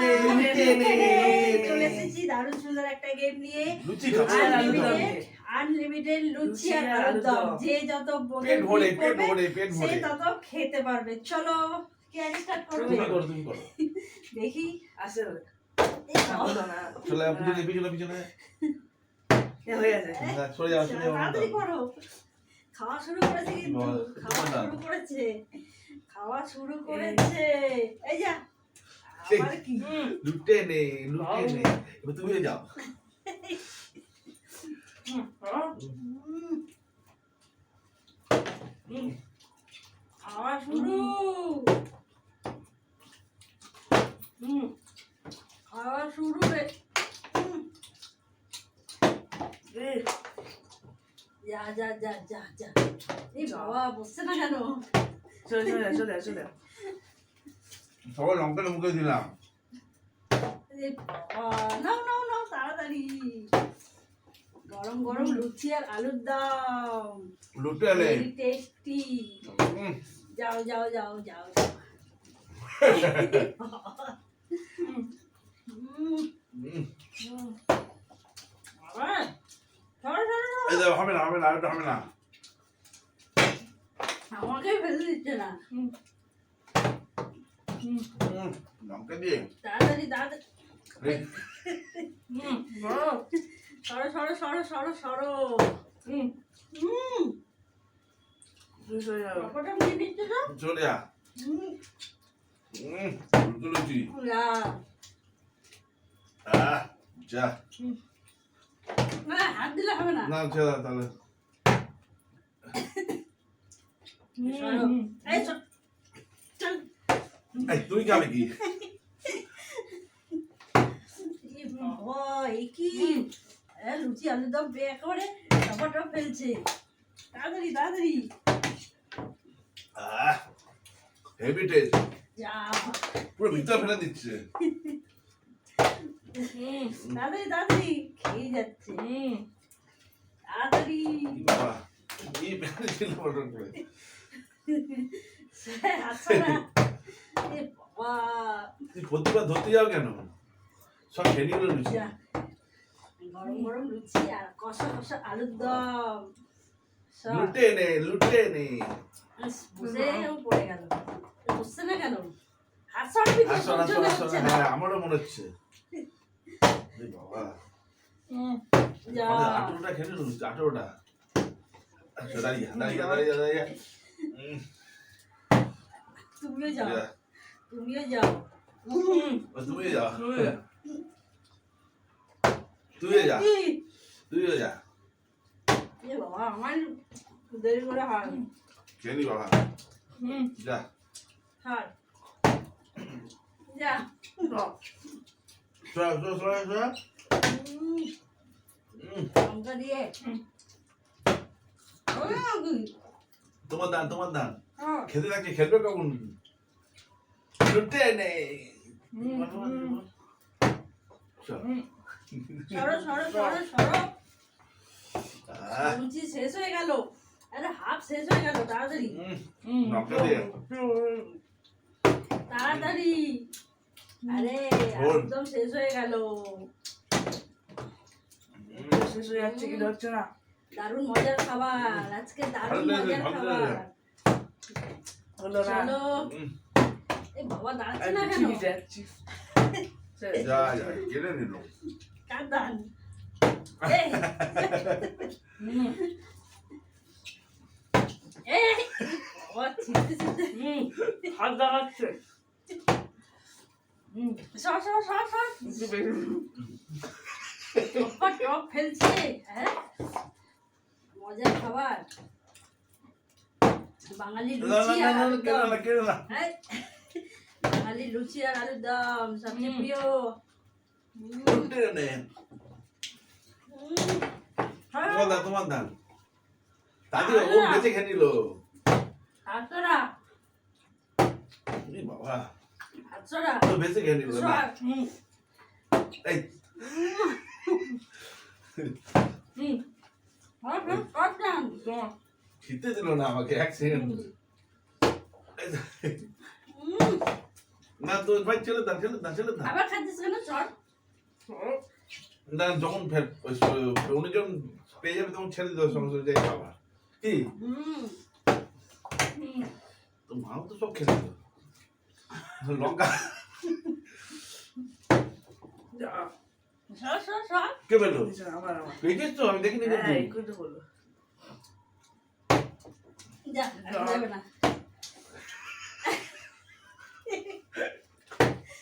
নে লুটে নে চলে এসেছি দারুণ সুন্দর একটা গেম নিয়ে। লুচি খাব আর আলুর দম। আনলিমিটেড আনলিমিটেড লুচি আর আলুর দম। যে যত পেট ভরে পেট ভরে পেট সে তত খেতে পারবে। চলো কে আগে স্টার্ট করবে? তুমি করো তুমি করো। দেখি আসে। এই খাব তো না চলে পিছনে পিছনে পিছনে। এ গেছে। না, সরে যাও সরে যাও তাড়াতাড়ি করো। খাওয়া শুরু করেছে কিন্তু খাওয়া শুরু করেছে। খাওয়া শুরু করেছে। এই যা। লুটে নে লুটে নে। এবার তুমি যাও। হুম, হ্যাঁ? হুম। খাওয়া শুরু। খাওয়া শুরু রে। যা যা যা যা যা। এই বাবা বসছে না কেন? চলে চলে চলে চলে। সবাই লঙ্কাটা মুখে দিলাম। নাও নাও নাও তাড়াতাড়ি। গরম গরম লুচি আর আলুর দম। টেস্টি যাও যাও যাও যাও হবে না হবে না হবে না। আমাকে ফেলে দিচ্ছে না। লঙ্কা দিয়ে তাড়াতাড়ি। তাড়াতাড়ি সরো সরো সরো সরো সরো হুম, চলে যা। হাত দিলে হবে না। না তাহলে। চল। এই তুই খাবে কি? বাবা কি? লুচি আলুর দম একেবারে টপা টপ ফেলছে। তাড়াতাড়ি তাড়াতাড়ি। হেভি টেস্ট যা। পুরো ভিতরে ফেলে দিচ্ছে। তাড়াতাড়ি তাড়াতাড়ি। খেয়ে যাচ্ছে। তাড়াতাড়ি। বাবা কি প্যান্ট ছিল অর্ডার করে? না এ বাবা তুই প্রতিবার ধরতে যাও কেন? সব খেয়ে নিল লুচি গরম গরম লুচি আর কষা কষা আলুর দম। লুটে নে লুটে নে। বুঝে পড়ে গেল। বুঝছে না কেন? হাত সরাবি তো, আসো আসো সহ্য আসো হচ্ছে না। হ্যাঁ আমারও মনে হচ্ছে। বাবা। আঠেরোটা খেয়ে নিল আঠেরোটা। আচ্ছা দাঁড়িয়ে দাঁড়িয়ে দাঁড়িয়ে দাঁড়িয়ে। তুমিও যাও। তুমিও যাও। তুমিও যা তুমিও যা। তুইও যা। তুইও যা। এ বাবা আমার দেরি করে হার খেয়ে বাবা। হুম, যা। হার যা। বাহ, সরা সরা সরা সরা। উম, উম, লঙ্কা দিয়ে। হুম। ওই না কি? তোমার দান তোমার দান। হ্যাঁ। খেতে থাকছে খেলবে কখন? লুটে নে হুম, হুম, চল। হুম, সরো সরো সরো সরো আহ, শেষ হয়ে গেল। আরে হাফ শেষ হয়ে গেল তাড়াতাড়ি আরে একদম শেষ হয়ে গেল শেষ হয়ে যাচ্ছে কি হচ্ছে না। দারুণ মজার খাবার। আজকে দারুণ মজার খাবার। হলো না এই বাবা দাঁড়াচ্ছে না কেন? যা যা কেড়ে নিল। কার দান এই, বাবা ছিটতে ছিটতে হুম, হাত দাঁড়াচ্ছে। হুম, সর সর সর সর। টপা টপ ফেলছে হ্যাঁ? মজার খাবার। বাঙালি না আর কেড়ে না কেড়ে না বাঙালি লুচি আর আলুর দম সবচেয়ে। প্রিয়। হ্যাঁ, তোমার দান তোমার দান দাদি ও আল্লাহ। বেঁচে খেয়ে নিল। হাত বাবা। হাত সরা বেঁচে খেয়ে নিল হুম, এই। হুম, হ্যাঁ, হ্যাঁ। খেতে দিল না আমাকে এক সেকেন্ড। না তো ভাই ছেলে দান ছেলে দান ছেলে দান আবার খাচ্ছিস কেন? চল। না যখন ফের ওই উনি যখন পেয়ে যাবে তখন ছেড়ে দেওয়ার সঙ্গে সঙ্গে যাই খাবার। কি। তো মাও তো সব খেলে দিল লঙ্কা। যা। সর সর সর। কে পেল তো? আমি দেখিনি হ্যাঁ যা না।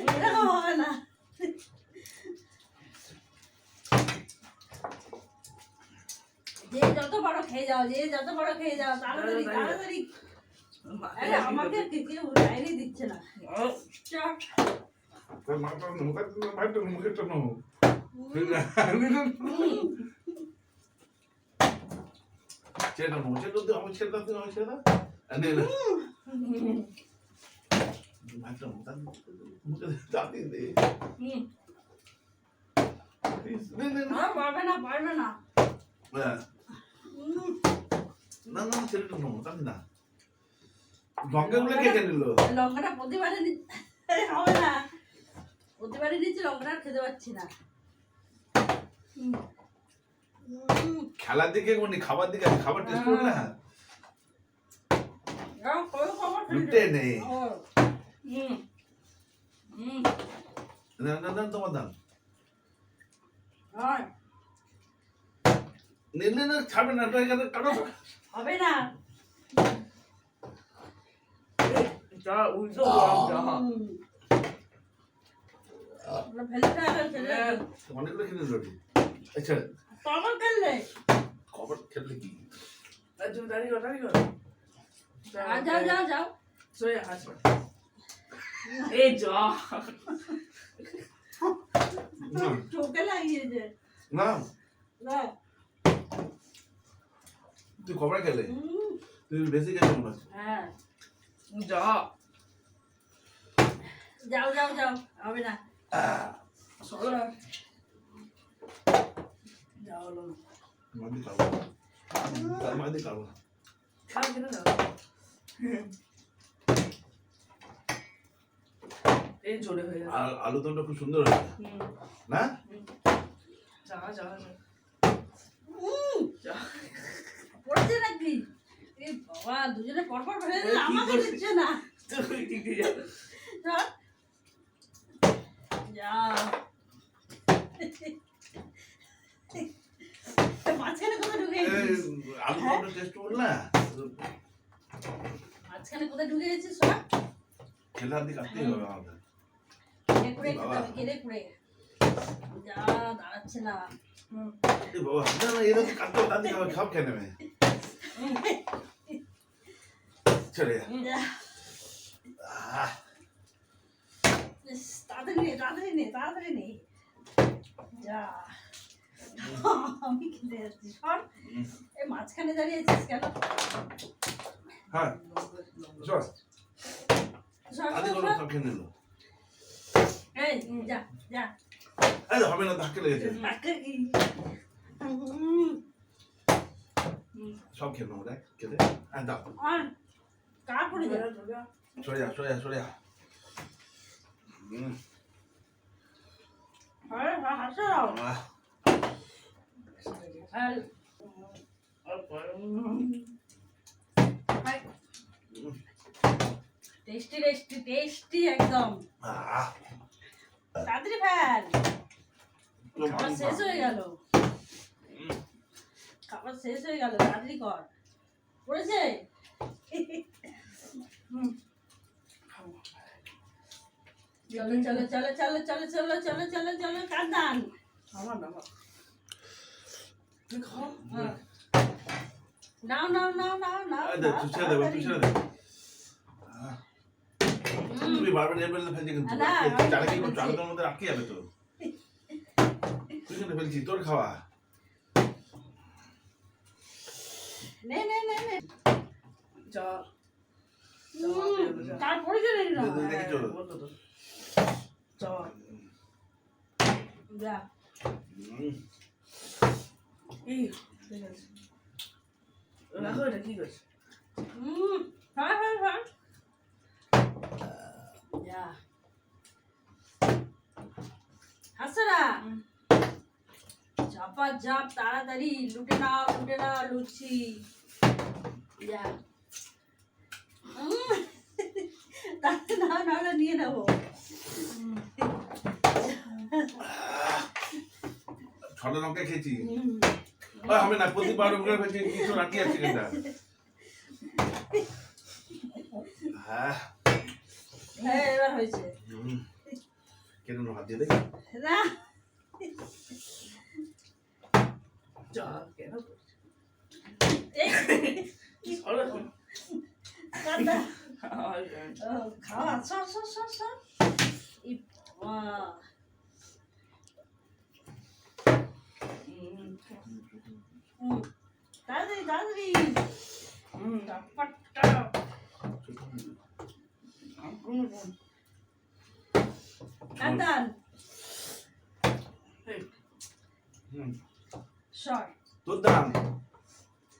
এরকম হবে না যে যত বড় খেয়ে যাও যে যত বড় খেয়ে যাও তাড়াতাড়ি তাড়াতাড়ি আরে আমাকে কে- কেউ ডায়েরি দিচ্ছে না। তো নো ছেড়ে দাও ছেড়ে দাও ছেড়ে দাও লঙ্কা গুলো কে নিল লঙ্কাটা প্রতিবারে হবে না প্রতিবারে লঙ্কাটা খেতে পাচ্ছি না খেলার দিকে মানে খাবার দিকে খাবার টেস্ট করলে না লুটে নেই না না তোমার দাম। নিলে না খাবে না কারও হবে না। যা উল্টো হ্যাঁ। অনেকগুলো খেলে রোটি আচ্ছা কবর খেললে? কবর খেললে কি? তুমি দাঁড়িয়ে দাঁড়িয়ে হ্যাঁ, যাও যাও যাও। সে হাসপাতাল এই যা না। চোখে লাগিয়েছে না। দাও। তুই খবর খেলে? তুই বেশি খেলে মনে হচ্ছে। হ্যাঁ। যা যাও যাও যাও। হবে না। সরো যা হলো না মাদি খাব। মাদি খাব। খাও কিনা যাও এই জোরে হয়ে আর আলু দমটা খুব সুন্দর হয়েছে। না? যা যা যা। পড়েছে নাকি এ বাবা দুজনে পরপর দিল আমাকে দিচ্ছে না। তুই ঠিক যা। যা। মাঝখানে কোথায় ঢুকে গেছিস? আলু দমটা টেস্ট করল না? মাঝখানে কোথায় ঢুকে গেছিস সব খেলার দিকে আসতেই হবে আমাদের। কুড়ে খেতে হবে কেড়ে কুড়ে যা দাঁড়াচ্ছে না। বাবা না না এরা তো কাটতে দিকে সব খেয়ে নেবে। ছেড়ে যা। তাড়াতাড়ি নে তাড়াতাড়ি নে তাড়াতাড়ি নে। যা। আমি খেতে যাচ্ছি সর। এই মাঝখানে দাঁড়িয়ে আছিস কেন? হ্যাঁ। চল সর সর সর। সব খেয়ে নিল। এই যা যা। এই হবে না ধাক্কে লেগেছে ধাক্কা কি সব খেয়ে নেব দেখ খেতে। হ্যাঁ দাও। আর যা সরে যা সরে যা সরে যা আরে টেস্টি টেস্টি টেস্টি একদম। আহ, তাড়াতাড়ি ফেল খাবার শেষ। হয়ে গেল। খাবার শেষ হয়ে গেল তাড়াতাড়ি কর। পড়েছে? চলো চলো চলো চলো চলো চলো চলো চলো চলো কান্দান। আমার না আমার তুই খাও। হ্যাঁ। নাও নাও নাও নাও নাও নাও, ছেড়ে। তুমি বারবার নেল পেন্সিল ফেলছি কিন্তু। চালে কি করছ আলুটার মধ্যে আটকে যাবে তো। তুই কেন ফেলছি তোর খাওয়া। নে নে নে নে। চল তারপরে যে রেডি না চল। যা। এই রাখো এটা কি করছে? হুম হ্যাঁ হ্যাঁ হ্যাঁ যা বাচ্চারা চাপা জাপ তাড়াতাড়ি লুটে নাও লুটে নাও লুচি যা নাহলে নিয়ে নেব। ছটা লঙ্কা খেয়েছি। হবে না প্রতিবার কিছু রাখি আছে হ্যাঁ হ্যাঁ এবার হয়েছে। কেন হাত দিয়ে দেখি? না। যা কেন খাওয়া সর সর সর সর ই হুম, তাড়াতাড়ি তাড়াতাড়ি। হুম। তোর দাম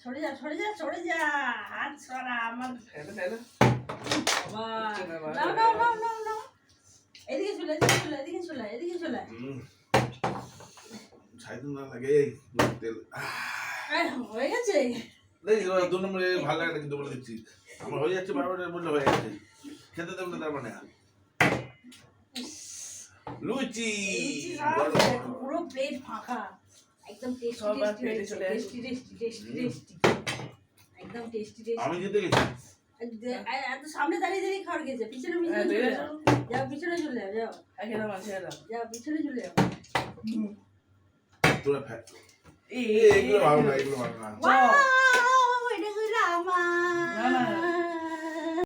সরে যা সরে যা সরে যা। হাত সরা আমার ফেলে, ফেলে। নাও নাও নাও নাও নাও। এদিকে চলে এদিকে চলে এদিকে চলে এদিকে চলে। হুম। ছাইতে না লাগে তেল। হয়ে গেছে। ভালো লাগে কিন্তু বলে দিচ্ছি। আমার হয়ে যাচ্ছে বারবার বললে হয়ে যাচ্ছে। খেতে দেব না তার মানে? লুচি! লুচি পুরো প্লেট ফাঁকা। একদম টেস্টি টেস্টি। টেস্টি একদম টেস্টি টেস্টি আমি খেতে গেছি। এত সামনে দাঁড়িয়ে দাঁড়িয়ে খাওয়ার গেছে। পিছনে পিছনে হ্যাঁ, চলে যাও যাও পিছনে চলে যাও যাও। খেলাম, খেলাম। যাও পিছনে চলে যাও। তোরা ফ্যাট এগুলো ভালো না এগুলো ভালো না। এটা হলো না, না, আমার